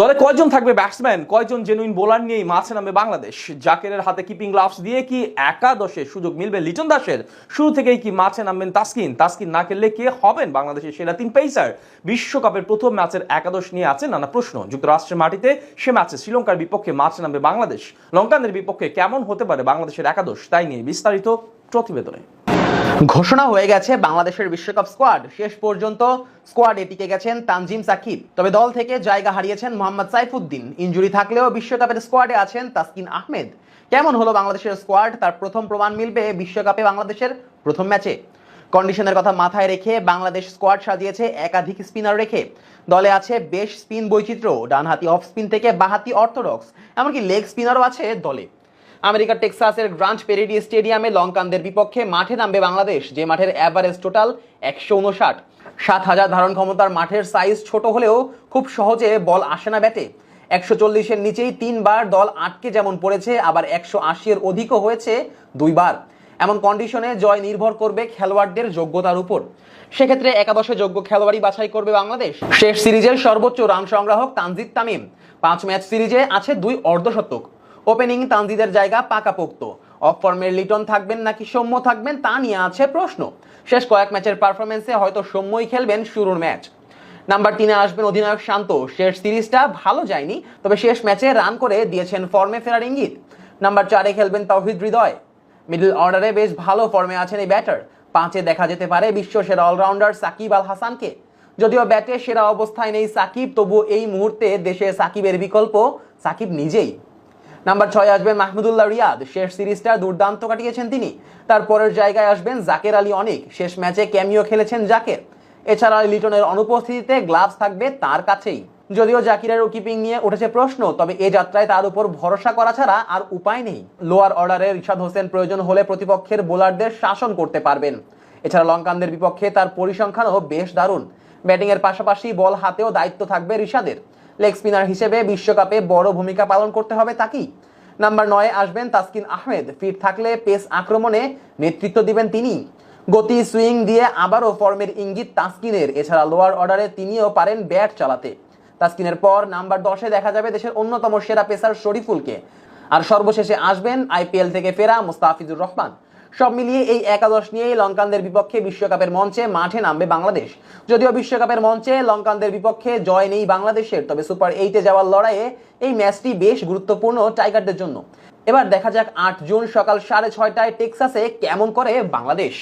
দলে কয়জন থাকবে ব্যাটসম্যান কয়জন জেনুইন বোলার নিয়েই মাঠে নামবে বাংলাদেশ? জাকেরের হাতে কিপিং গ্লাভস দিয়ে কি একাদশে সুযোগ মিলবে লিটন দাসের? শুরু থেকেই কি মাঠে নামবেন তাসকিন? তাসকিন না খেললে কে হবেন বাংলাদেশের সেরা তিন পেসার বিশ্বকাপের প্রথম ম্যাচের একাদশ নিয়ে আছে নানা প্রশ্ন। যুক্তরাষ্ট্রের মাটিতে সে ম্যাচে শ্রীলঙ্কার বিপক্ষে মাঠে নামবে বাংলাদেশ। লঙ্কানদের বিপক্ষে কেমন হতে পারে বাংলাদেশের একাদশ? তাই নিয়ে বিস্তারিত প্রতিবেদনে। ঘোষণা হয়ে গেছে বাংলাদেশের বিশ্বকাপ স্কোয়াড। শেষ পর্যন্ত স্কোয়াডে টিকে গেছেন তানজিম সাকিব। তবে দল থেকে জায়গা হারিয়েছেন মোহাম্মদ সাইফুদ্দিন। ইনজুরি থাকলেও বিশ্বকাপের স্কোয়াডে আছেন তাসকিন আহমেদ। কেমন হলো বাংলাদেশের স্কোয়াড? তার প্রথম প্রমাণ মিলবে বিশ্বকাপে বাংলাদেশের প্রথম ম্যাচে। কন্ডিশনের কথা মাথায় রেখে বাংলাদেশ স্কোয়াড সাজিয়েছে একাধিক স্পিনার রেখে। দলে আছে বেশ স্পিন বৈচিত্র্য। ডানহাতি অফ স্পিন থেকে বাহাতি অর্থোডক্স। এমনকি লেগ স্পিনারও আছে দলে। আমেরিকার টেক্সাসের গ্রান্ট পেরিডি স্টেডিয়ামে লঙ্কানদের বিপক্ষে মাঠে নামবে বাংলাদেশ, যে মাঠের অ্যাভারেজ টোটাল একশো উনষাট। সাত হাজার ধারণ ক্ষমতার মাঠের সাইজ ছোট হলেও খুব সহজে বল আসে না ব্যাটে। একশো চল্লিশের নিচেই তিনবার দল আটকে যেমন পড়েছে, আবার একশো আশির অধিকও হয়েছে দুইবার। এমন কন্ডিশনে জয় নির্ভর করবে খেলোয়াড়দের যোগ্যতার উপর। সেক্ষেত্রে একাদশে যোগ্য খেলোয়াড়ই বাছাই করবে বাংলাদেশ। শেষ সিরিজের সর্বোচ্চ রান সংগ্রাহক তানজিদ তামিম। পাঁচ ম্যাচ সিরিজে আছে দুই অর্ধশতক ওপেনিং তানজিদের জায়গা পাকাপোক্ত। অফ ফর্মের লিটন থাকবেন নাকি সৌম্য থাকবেন তা নিয়ে আছে প্রশ্ন। শেষ কয়েক ম্যাচের পারফরমেন্সে হয়তো সৌম্যই খেলবেন শুরুর ম্যাচ। নাম্বার তিনে আসবেন অধিনায়ক শান্ত। শেষ সিরিজটা ভালো যায়নি, তবে শেষ ম্যাচে রান করে দিয়েছেন ফর্মে ফেরার ইঙ্গিত। নাম্বার চারে খেলবেন তৌহিদ হৃদয়। মিডল অর্ডারে বেশ ভালো ফর্মে আছেন এই ব্যাটার পাঁচে দেখা যেতে পারে বিশ্ব সেরা অলরাউন্ডার সাকিব আল হাসানকে যদিও ব্যাটে সেরা অবস্থায় নেই সাকিব তবু এই মুহূর্তে দেশে সাকিবের বিকল্প সাকিব নিজেই। নাম্বার ছয় আসবেন মাহমুদুল্লাহ রিয়াদ। শেষ সিরিজটা দুর্দান্ত কাটিয়েছেন তিনি। তার পরের জায়গায় আসবেন জাকের আলী অনেক। শেষ ম্যাচে ক্যামিও খেলেছেন জাকের। এছাড়া লিটনের অনুপস্থিতিতে গ্লাভস থাকবে তার কাছেই। যদিও জাকিরের কিপিং নিয়ে উঠেছে প্রশ্ন, তবে এ যাত্রায় তার উপর ভরসা করা ছাড়া আর উপায় নেই। লোয়ার অর্ডারে রিশাদ হোসেন প্রয়োজন হলে প্রতিপক্ষের বোলারদের শাসন করতে পারবেন। এছাড়া লঙ্কানদের বিপক্ষে তার পরিসংখ্যানও বেশ দারুণ। ব্যাটিংয়ের পাশাপাশি বল হাতেও দায়িত্ব থাকবে রিশাদের। লেগ স্পিনার হিসেবে বিশ্বকাপে বড় ভূমিকা পালন করতে হবে তাকেই নাম্বার নয়ে, আসবেন তাসকিন আহমেদ। ফিট থাকলে পেস আক্রমণে নেতৃত্ব দিবেন তিনি। গতি, সুইং দিয়ে আবারও ফর্মের ইঙ্গিত তাসকিনের। এছাড়া লোয়ার অর্ডারে তিনিও পারেন ব্যাট চালাতে। তাসকিনের পর নাম্বার দশে দেখা যাবে দেশের অন্যতম সেরা পেসার শরীফুলকে। আর সর্বশেষে আসবেন আইপিএল থেকে ফেরা মুস্তাফিজুর রহমান। সব মিলিয়ে এই একাদশ নিয়েই লঙ্কানদের বিপক্ষে বিশ্বকাপের মঞ্চে মাঠে নামবে বাংলাদেশ। যদিও বিশ্বকাপের মঞ্চে লঙ্কানদের বিপক্ষে জয় নেই বাংলাদেশের, তবে সুপার এইটে যাওয়ার লড়াইয়ে এই ম্যাচটি বেশ গুরুত্বপূর্ণ টাইগারদের জন্য। এবার দেখা যাক আট জুন সকাল সাড়ে ছয়টায় টেক্সাসে কেমন করে বাংলাদেশ।